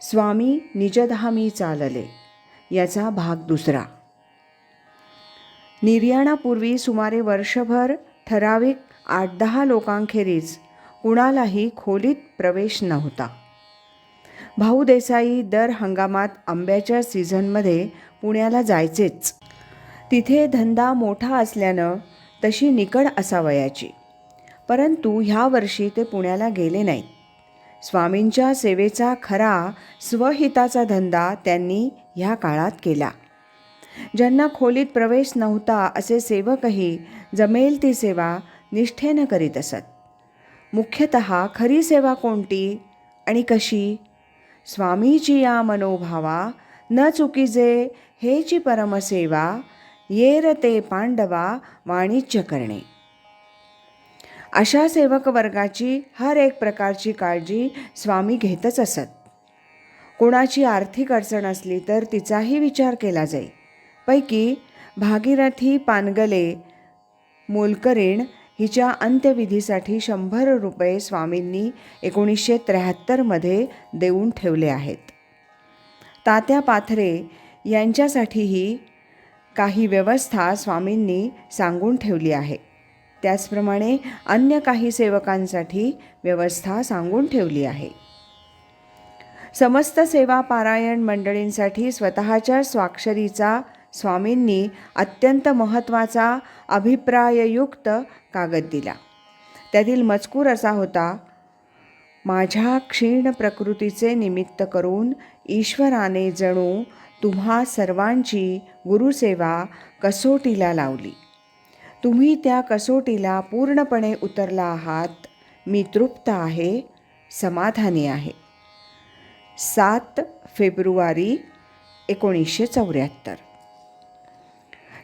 स्वामी निजधामी चालले. याचा भाग दुसरा. निर्याणापूर्वी सुमारे वर्षभर ठराविक आठ दहा लोकांखेरीज कुणालाही खोलीत प्रवेश नव्हता. भाऊ देसाई दर हंगामात आंब्याच्या सीझनमध्ये पुण्याला जायचेच. तिथे धंदा मोठा असल्यानं तशी निकड असावयाची. परंतु ह्या वर्षी ते पुण्याला गेले नाहीत. स्वामींच्या सेवेचा खरा स्वहिताचा धंदा त्यांनी ह्या काळात केला. ज्यांना खोलीत प्रवेश नव्हता असे सेवकही जमेल ती सेवा निष्ठेनं करीत असत. मुख्यतः खरी सेवा कोणती आणि कशी? स्वामीची या मनोभावा न चुकीजे हेची परमसेवा येर ते पांडवा वाणिज्य करणे. अशा सेवक वर्गाची हर एक प्रकारची काळजी स्वामी घेतच असत. कोणाची आर्थिक अडचण असली तर तिचाही विचार केला जाई. पैकी भागीरथी पानगले मोलकरीण हिच्या अंत्यविधीसाठी शंभर रुपये स्वामींनी एकोणीसशे त्र्याहत्तरमध्ये देऊन ठेवले आहेत. तात्या पाथरे यांच्यासाठीही काही व्यवस्था स्वामींनी सांगून ठेवली आहे. त्याचप्रमाणे अन्य काही सेवकांसाठी व्यवस्था सांगून ठेवली आहे. समस्त सेवा पारायण मंडळींसाठी स्वतःच्या स्वाक्षरीचा स्वामींनी अत्यंत महत्त्वाचा अभिप्राययुक्त कागद दिला. त्यातील मजकूर असा होता माझ्या क्षीण प्रकृतीचे निमित्त करून ईश्वराने जणू तुम्हा सर्वांची गुरुसेवा कसोटीला लावली. तुम्ही त्या कसोटीला पूर्णपणे उतरला आहात. मी तृप्त आहे. समाधानी आहे. सात फेब्रुवारी एकोणीसशे चौऱ्याहत्तर.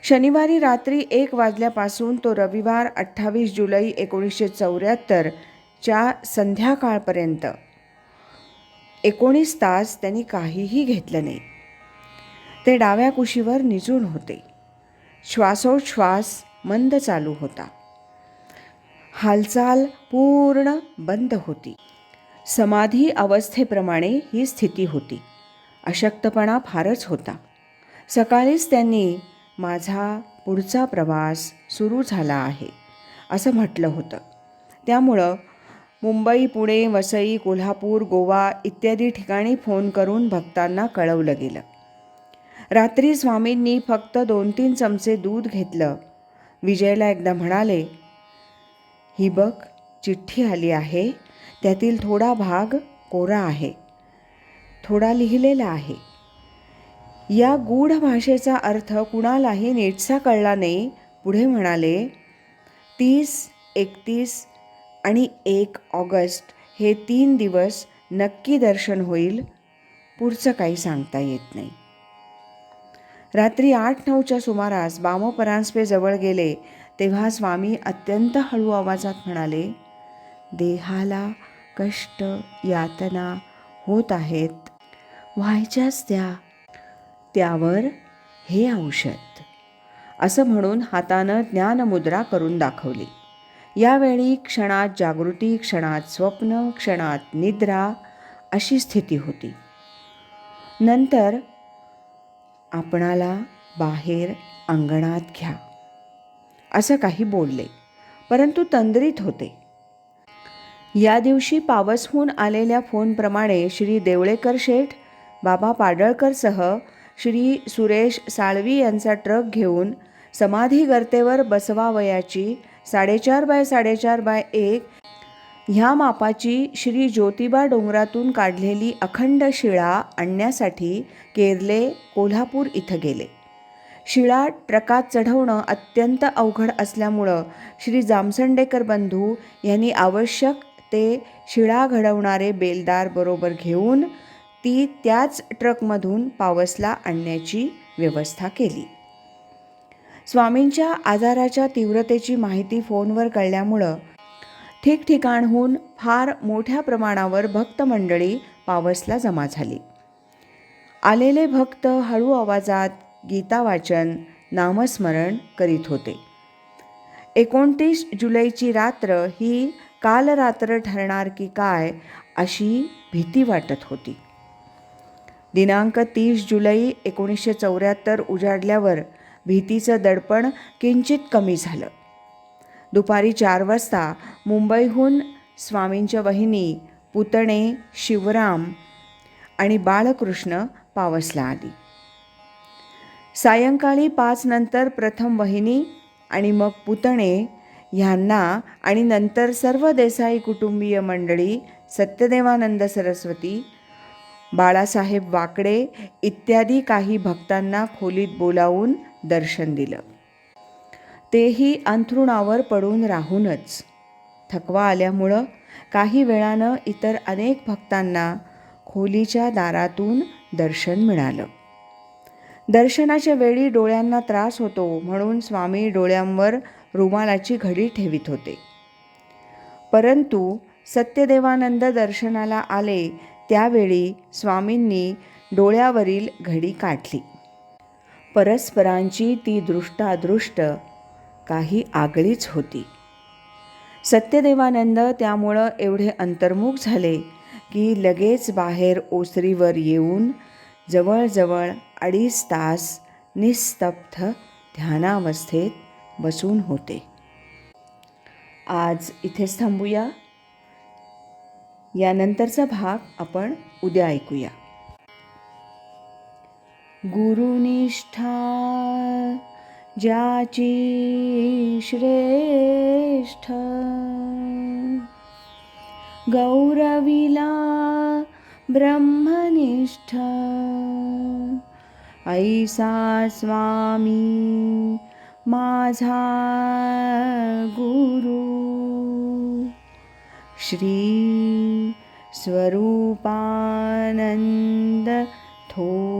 शनिवारी रात्री एक वाजल्यापासून तो रविवार अठ्ठावीस जुलै एकोणीसशे चौऱ्याहत्तरच्या संध्याकाळपर्यंत. एकोणीस तास त्यांनी काहीही घेतलं नाही. ते डाव्या कुशीवर निजून होते. श्वासोच्छ्वास मंद चालू होता. हालचाल पूर्ण बंद होती. समाधी अवस्थेप्रमाणे ही स्थिती होती. अशक्तपणा फारच होता. सकाळीच त्यांनी माझा पुढचा प्रवास सुरू झाला आहे असं म्हटलं होतं. त्यामुळं मुंबई पुणे वसई कोल्हापूर गोवा इत्यादी ठिकाणी फोन करून भक्तांना कळवलं गेलं. रात्री स्वामींनी फक्त दोन तीन चमचे दूध घेतलं विजयला एकदा म्हणाले ही बघ चिठ्ठी आली आहे. त्यातील थोडा भाग कोरा आहे. थोडा लिहिलेला आहे. या गूढ भाषेचा अर्थ कुणालाही नीटसा कळला नाही. पुढे म्हणाले तीस एकतीस आणि एक ऑगस्ट हे तीन दिवस नक्की दर्शन होईल. पुढचं काही सांगता येत नाही. रात्री आठ नऊच्या सुमारास बामपरांजपे जवळ गेले तेव्हा स्वामी अत्यंत हळू आवाजात म्हणाले देहाला कष्ट यातना होत आहेत. व्हायच्याच त्या. त्यावर हे औषध. असं म्हणून हातानं ज्ञानमुद्रा करून दाखवली. यावेळी क्षणात जागृती क्षणात स्वप्न क्षणात निद्रा अशी स्थिती होती. नंतर आपणाला बाहेर अंगणात घ्या. असं काही बोलले. परंतु तंद्रीत होते. या दिवशी पावसहून आलेल्या फोनप्रमाणे श्री देवळेकर शेठ बाबा पाडळकरसह श्री सुरेश साळवी यांचा ट्रक घेऊन समाधी गर्तेवर बसवावयाची साडेचार बाय साडेचार बाय एक ह्या मापाची श्री ज्योतिबा डोंगरातून काढलेली अखंड शिळा आणण्यासाठी केरले कोल्हापूर इथं गेले. शिळा ट्रकात चढवणं अत्यंत अवघड असल्यामुळं श्री जामसंडेकर बंधू यांनी आवश्यक ते शिळा घडवणारे बेलदार बरोबर घेऊन ती त्याच ट्रकमधून पावसला आणण्याची व्यवस्था केली. स्वामींच्या आजाराच्या तीव्रतेची माहिती फोनवर कळल्यामुळं ठिकठिकाणहून फार मोठ्या प्रमाणावर भक्तमंडळी पावसला जमा झाली. आलेले भक्त हळू आवाजात गीतावाचन नामस्मरण करीत होते. एकोणतीस जुलैची रात्र ही कालरात्र ठरणार की काय अशी भीती वाटत होती. दिनांक तीस जुलै एकोणीसशे चौऱ्याहत्तर उजाडल्यावर भीतीचं दडपण किंचित कमी झालं. दुपारी चार वाजता मुंबईहून स्वामींच्या वहिनी पुतणे शिवराम आणि बाळकृष्ण पावसला आली. सायंकाळी पाच नंतर प्रथम वहिनी आणि मग पुतणे ह्यांना आणि नंतर सर्व देसाई कुटुंबीय मंडळी सत्यदेवानंद सरस्वती बाळासाहेब वाकडे इत्यादी काही भक्तांना खोलीत बोलावून दर्शन दिलं. तेही अंथरुणावर पडून राहूनच. थकवा आल्यामुळं काही वेळानं इतर अनेक भक्तांना खोलीच्या दारातून दर्शन मिळालं. दर्शनाच्या वेळी डोळ्यांना त्रास होतो म्हणून स्वामी डोळ्यांवर रुमालाची घडी ठेवित होते. परंतु सत्यदेवानंद दर्शनाला आले त्यावेळी स्वामींनी डोळ्यावरील घडी काढली. परस्परांची ती दृष्टादृष्ट काही आगळीच होती. सत्यदेवानंद त्यामुळं एवढे अंतर्मुख झाले की लगेच बाहेर ओसरीवर येऊन जवळजवळ अडीच तास निस्तब्ध ध्यानावस्थेत बसून होते. आज इथेच थांबूया. यानंतरचा भाग आपण उद्या ऐकूया. गुरुनिष्ठा ज्याची श्रेष्ठ. गौरविला ब्रह्मनिष्ठ. ऐसा स्वामी माझा गुरु. श्री स्वरूपानंद थो